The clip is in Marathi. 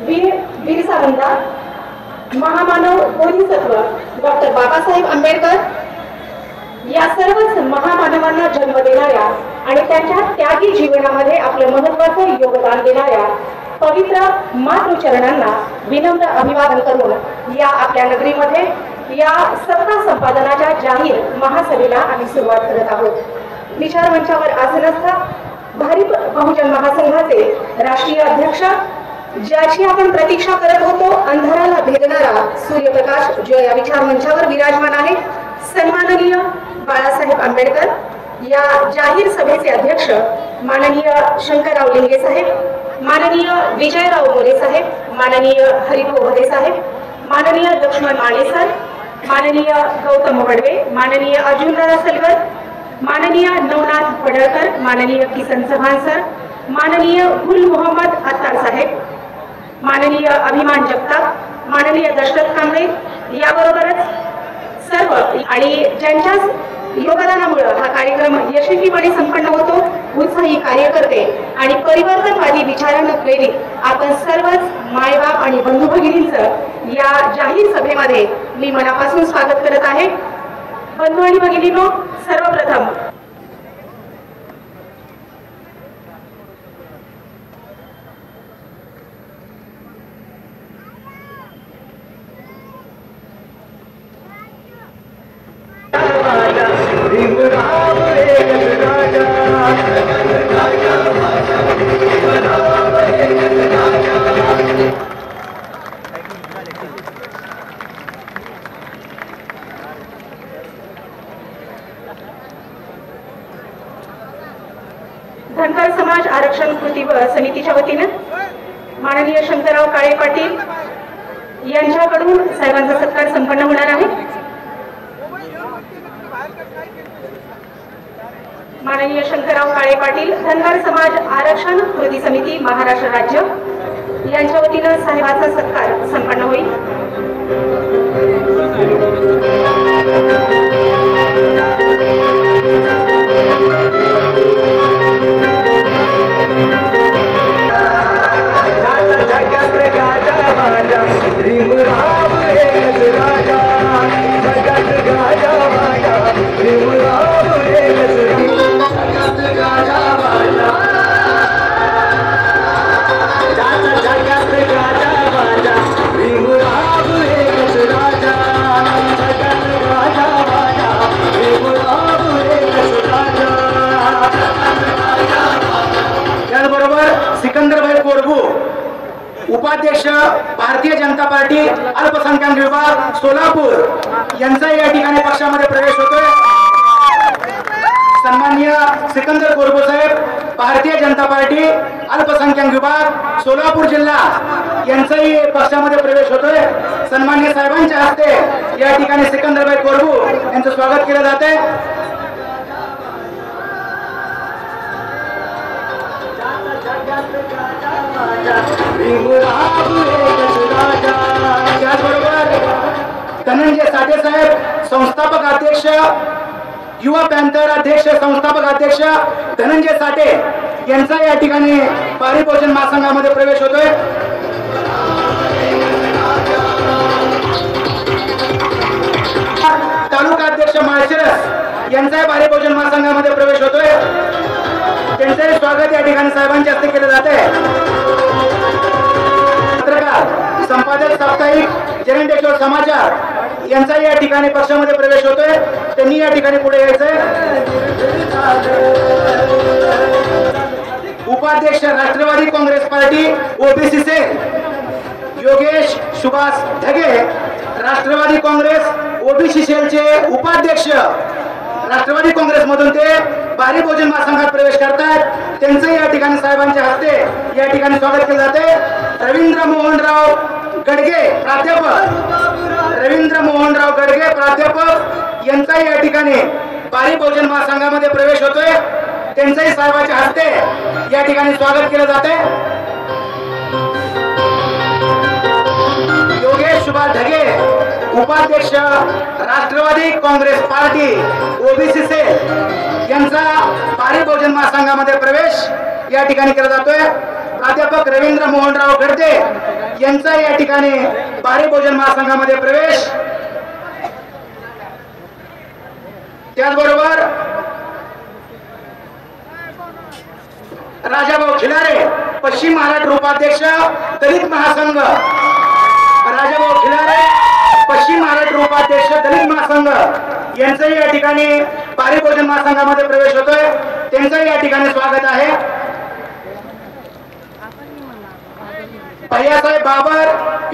वीर वीर मुंडा महामानव बोधिसत्व डॉक्टर बाबासाहेब आंबेडकर या सर्वच महामानवांना जन्म देणाऱ्या आणि त्यांच्या त्यागी जीवनामध्ये आपलं महत्वाचं योगदान देणाऱ्या पवित्र मातृचरणांना विनम्र अभिवादन करून या आपल्या नगरीमध्ये या सत्ता संपादनाच्या जाहीर महासभेला आम्ही सुरुवात करत आहोत. विचार मंचावर आसनस्थ भारिप बहुजन महासंघाचे राष्ट्रीय अध्यक्ष ज्याची आपण प्रतीक्षा करत होतो अंधाराला भेदणारा सूर्यप्रकाश जो या विचार मंचावर विराजमान आहे. सन्माननीय बाळासाहेब आंबेडकर या जाहीर सभेचे अध्यक्ष माननीय शंकरराव लिंगे साहेब माननीय विजयराव मोरे साहेब माननीय हरिभाऊ भरे साहेब माननीय लक्ष्मण माळे सर माननीय गौतम वडवे माननीय अर्जुनदादा सलगर माननीय नवनाथ पडळकर माननीय किसन चव्हाण सर माननीय गुल मोहम्मद अत्तार साहेब माननीय अभिमान जगताप माननीय दशरथ कांबळे याबरोबरच सर्व आणि ज्यांच्या योगदानामुळं हा कार्यक्रम यशस्वीपणे संपन्न होतो उत्साही कार्यकर्ते आणि परिवर्तनवादी विचारानं प्रेरित आपण सर्वच मायबाप आणि बंधू भगिनींचं या जाहीर सभेमध्ये मी मनापासून स्वागत करत आहे. बंधू आणि भगिनीनो सर्वप्रथम धनगर समाज आरक्षण कृती समितीच्या वतीनं माननीय शंकरराव काळे पाटील यांच्याकडून साहेबांचा सत्कार संपन्न होणार आहे माननीय शंकरराव काळे पाटील धनगर समाज आरक्षण कृती समिती महाराष्ट्र राज्य. यांच्या वतीनं साहेबाचा सत्कार संपन्न होईल. उपाध्यक्ष भारतीय जनता पार्टी अल्पसंख्याक विभाग सोलापूर. यांचा या ठिकाणी पक्षामध्ये प्रवेश होतोय. सन्माननीय सिकंदर कोरबू साहेब भारतीय जनता पार्टी अल्पसंख्याक विभाग सोलापूर जिल्हा. यांचाही पक्षामध्ये प्रवेश होतोय. सन्माननीय साहेबांच्या हस्ते या ठिकाणी सिकंदरभाई कोरबू यांचं स्वागत केलं जात आहे धनंजय साठे साहेब संस्थापक अध्यक्ष युवा पॅन्थर अध्यक्ष संस्थापक अध्यक्ष धनंजय साठे यांचा या ठिकाणी पारिभोजन महासंघामध्ये प्रवेश होतोय. तालुका अध्यक्ष माळशिरस यांचाही पारिभोजन महासंघामध्ये ठिकाणी साहेबांच्या हस्ते केले जाते. पत्रकार संपादक साप्ताहिक जयंतेश्वर समाचार यांचा या ठिकाणी पक्षामध्ये प्रवेश होतोय. त्यांनी या ठिकाणी पुढे यायचंय. उपाध्यक्ष Rashtravadi Congress Party OBC cell Yogesh Subhash Dhage Rashtravadi Congress OBC सेलचे उपाध्यक्ष राष्ट्रवादी काँग्रेसमधून ते भारी भोजन महासंघात प्रवेश करतात त्यांचं या ठिकाणी साहेबांच्या हस्ते या ठिकाणी स्वागत केलं जाते. रवींद्र मोहनराव गडगे प्राध्यापक. रवींद्र मोहनराव गडगे प्राध्यापक यांचा या ठिकाणी भारी बहुजन महासंघामध्ये प्रवेश होतोय. त्यांचंही साहेबांच्या हस्ते या ठिकाणी स्वागत केलं जाते योगेश सुभाष ढगे उपाध्यक्ष Rashtravadi Congress party OBC cell यांचा बारी बहुजन महासंघामध्ये प्रवेश या ठिकाणी केला जातोय. प्राध्यापक रवींद्र मोहनराव गडते यांचा या ठिकाणी बारी बहुजन महासंघामध्ये प्रवेश. त्याचबरोबर राजाभाऊ खिलारे पश्चिम महाराष्ट्र उपाध्यक्ष दलित महासंघ. राजाभाऊ खिलारे पश्चिम महाराष्ट्र उपाध्यक्ष दलित महासंघ यांचंही या ठिकाणी पारिभोजन महासंघामध्ये प्रवेश होतोय. त्यांचंही या ठिकाणी स्वागत आहे. भैयासाहेब बाबर